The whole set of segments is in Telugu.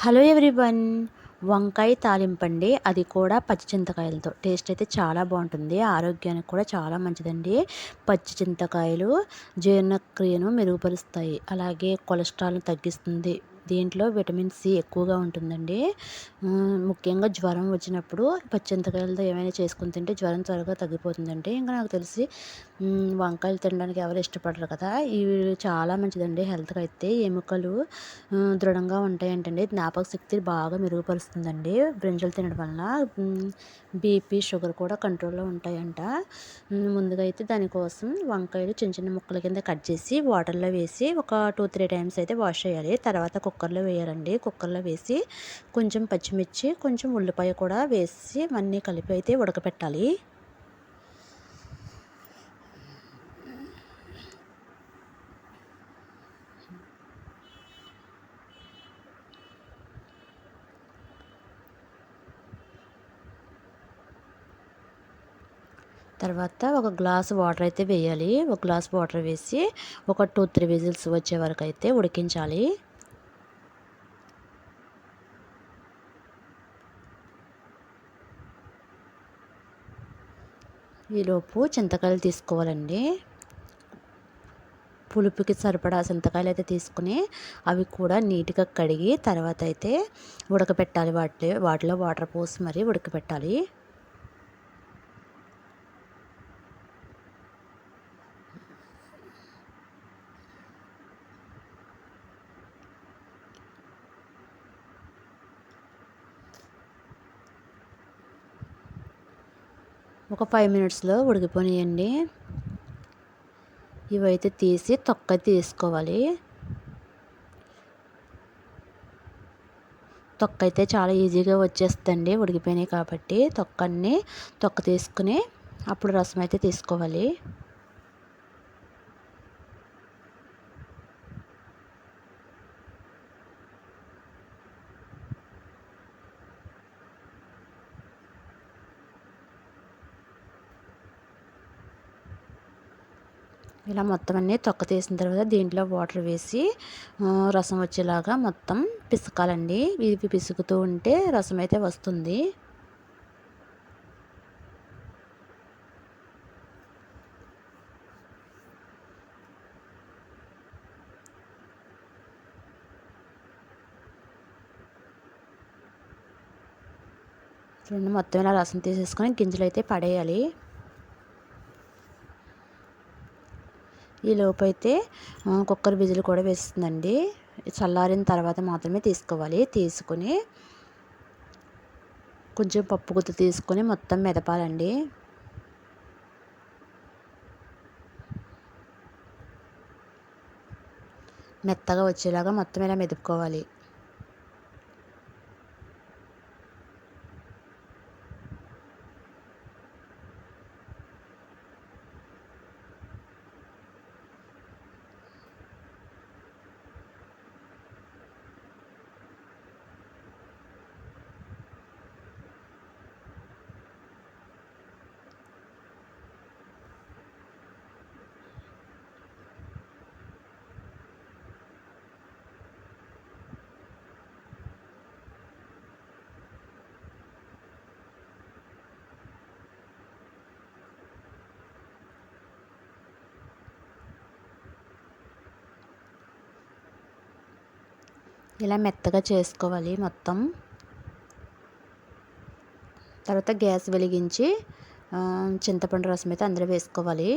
హలో ఎవ్రీవన్ వంకాయ తాలింపండి. అది కూడా పచ్చి చింతకాయలతో. టేస్ట్ అయితే చాలా బాగుంటుంది. ఆరోగ్యానికి కూడా చాలా మంచిదండి. పచ్చి చింతకాయలు జీర్ణక్రియను మెరుగుపరుస్తాయి. అలాగే కొలెస్ట్రాల్ని తగ్గిస్తుంది. దీంట్లో విటమిన్ సి ఎక్కువగా ఉంటుందండి. ముఖ్యంగా జ్వరం వచ్చినప్పుడు పచ్చింతకాయలతో ఏమైనా చేసుకుని తింటే జ్వరం త్వరగా తగ్గిపోతుందండి. ఇంకా నాకు తెలిసి వంకాయలు తినడానికి ఎవరు ఇష్టపడరు కదా. ఇవి చాలా మంచిదండి హెల్త్కి అయితే. ఎముకలు దృఢంగా ఉంటాయంటండి. జ్ఞాపక శక్తి బాగా మెరుగుపరుస్తుందండి బ్రింజలు తినడం వలన. బీపీ షుగర్ కూడా కంట్రోల్లో ఉంటాయంట. ముందుగా అయితే దానికోసం వంకాయలు చిన్న చిన్న ముక్కల కింద కట్ చేసి వాటర్లో వేసి ఒక టూ త్రీ టైమ్స్ అయితే వాష్ చేయాలి. తర్వాత కుక్కర్లో వేయాలండి. కుక్కర్లో వేసి కొంచెం పచ్చిమిర్చి కొంచెం ఉల్లిపాయ కూడా వేసి అన్నీ కలిపి అయితే ఉడకపెట్టాలి. తర్వాత ఒక గ్లాస్ వాటర్ అయితే వేయాలి. ఒక గ్లాస్ వాటర్ వేసి ఒక టూ త్రీ విజిల్స్ వచ్చే వరకు అయితే ఉడికించాలి. ఈలోపు చింతకాయలు తీసుకోవాలండి. పులుపుకి సరిపడా చింతకాయలు అయితే తీసుకుని అవి కూడా నీట్గా కడిగి తర్వాత అయితే ఉడకపెట్టాలి వాటి వాటిలో వాటర్ పోసి మరీ ఉడకపెట్టాలి. ఒక ఫైవ్ మినిట్స్లో ఉడికిపోనియండి. ఇవైతే తీసి తొక్క తీసుకోవాలి. తొక్క అయితే చాలా ఈజీగా వచ్చేస్తుంది ఉడికిపోయినాయి కాబట్టి తొక్కన్ని తొక్క తీసుకుని అప్పుడు రసం అయితే తీసుకోవాలి. ఇలా మొత్తం అన్నీ తొక్క తీసిన తర్వాత దీంట్లో వాటర్ వేసి రసం వచ్చేలాగా మొత్తం పిసకాలండి. ఇవి పిసుకుతూ ఉంటే రసం అయితే వస్తుంది. రెండు మొత్తం ఇలా రసం తీసేసుకొని గింజలు అయితే పడేయాలి. ఈ అయితే కుక్కర్ విజిల్ కూడా వేస్తుందండి. చల్లారిన తర్వాత మాత్రమే తీసుకోవాలి. తీసుకొని కొంచెం పప్పు గుత్త తీసుకొని మొత్తం మెదపాలండి. మెత్తగా వచ్చేలాగా మొత్తం ఇలా మెదుపుకోవాలి. ఇలా మెత్తగా చేసుకోవాలి మొత్తం. తర్వాత గ్యాస్ వెలిగించి చింతపండు రసం అయితే అందులో వేసుకోవాలి.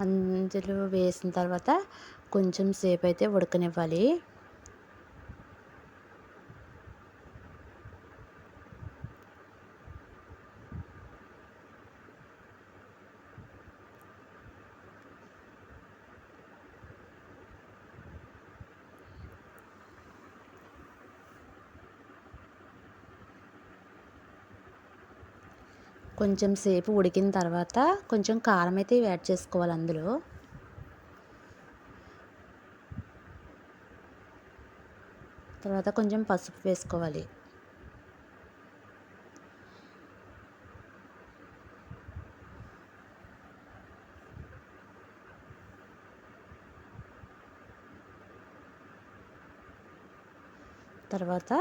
అందులో వేసిన తర్వాత కొంచెం సేపు అయితే ఉడకనివ్వాలి. కొంచెం సేపు ఉడికిన తర్వాత కొంచెం కారం అయితే యాడ్ చేసుకోవాలి అందులో. తర్వాత కొంచెం పసుపు వేసుకోవాలి. తర్వాత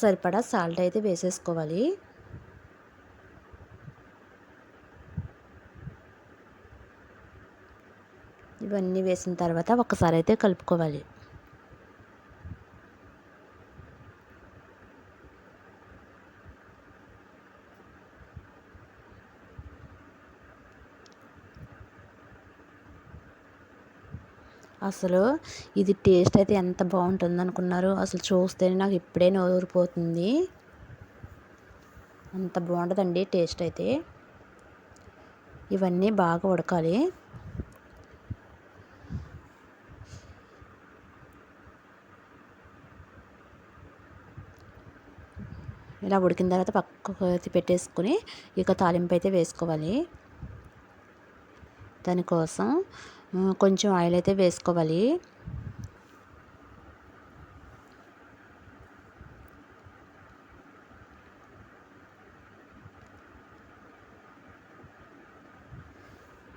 సరిపడా సాల్ట్ అయితే వేసేసుకోవాలి. ఇవన్నీ వేసిన తర్వాత ఒకసారి అయితే కలుపుకోవాలి. అసలు ఇది టేస్ట్ అయితే ఎంత బాగుంటుంది అనుకున్నారు అసలు చూస్తేనే నాకు ఇప్పుడే నోరిపోతుంది అంత బాగుంటుందండి టేస్ట్ అయితే. ఇవన్నీ బాగా ఉడకాలి. ఇలా ఉడికిన తర్వాత పక్కకు పెట్టేసుకుని ఇక తాలింపు అయితే వేసుకోవాలి. దానికోసం కొంచెం ఆయిల్ అయితే వేసుకోవాలి.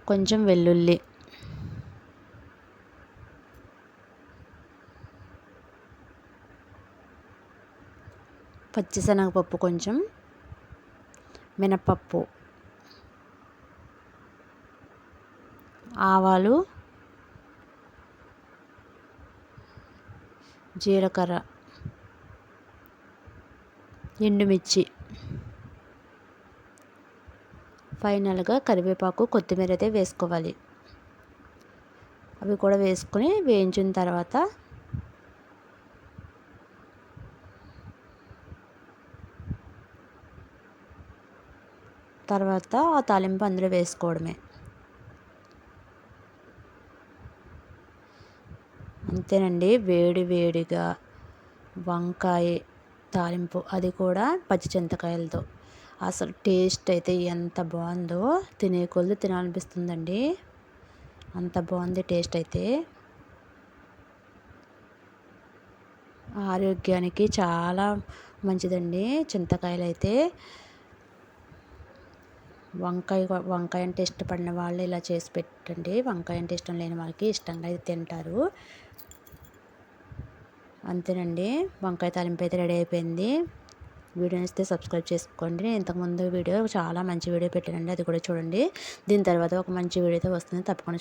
కొంచెం వెల్లుల్లి పచ్చిశనగపప్పు కొంచెం మినపప్పు ఆవాలు జీలకర్ర ఎండుమిర్చి. ఫైనల్గా కరివేపాకు కొత్తిమీర అయితే వేసుకోవాలి. అవి కూడా వేసుకొని వేయించిన తర్వాత తర్వాత ఆ తాలింపు అందులో వేసుకోవడమే. అంతేనండి. వేడి వేడిగా వంకాయ తాలింపు అది కూడా పచ్చి చింతకాయలతో. అసలు టేస్ట్ అయితే ఎంత బాగుందో తినే కొద్ది తినాలనిపిస్తుందండి. అంత బాగుంది టేస్ట్ అయితే. ఆరోగ్యానికి చాలా మంచిదండి చింతకాయలు అయితే వంకాయ వంకాయ అంటే ఇష్టపడిన వాళ్ళు ఇలా చేసి పెట్టండి. వంకాయ అంటే ఇష్టం లేని వాళ్ళకి ఇష్టంగా అయితే తింటారు. అంతేనండి. వంకాయ తాలింపు అయితే రెడీ అయిపోయింది. వీడియో నచ్చితే సబ్స్క్రైబ్ చేసుకోండి. నేను ఇంతకుముందు వీడియో చాలా మంచి వీడియో పెట్టానండి. అది కూడా చూడండి. దీని తర్వాత ఒక మంచి వీడియో అయితే వస్తుంది. తప్పకుండా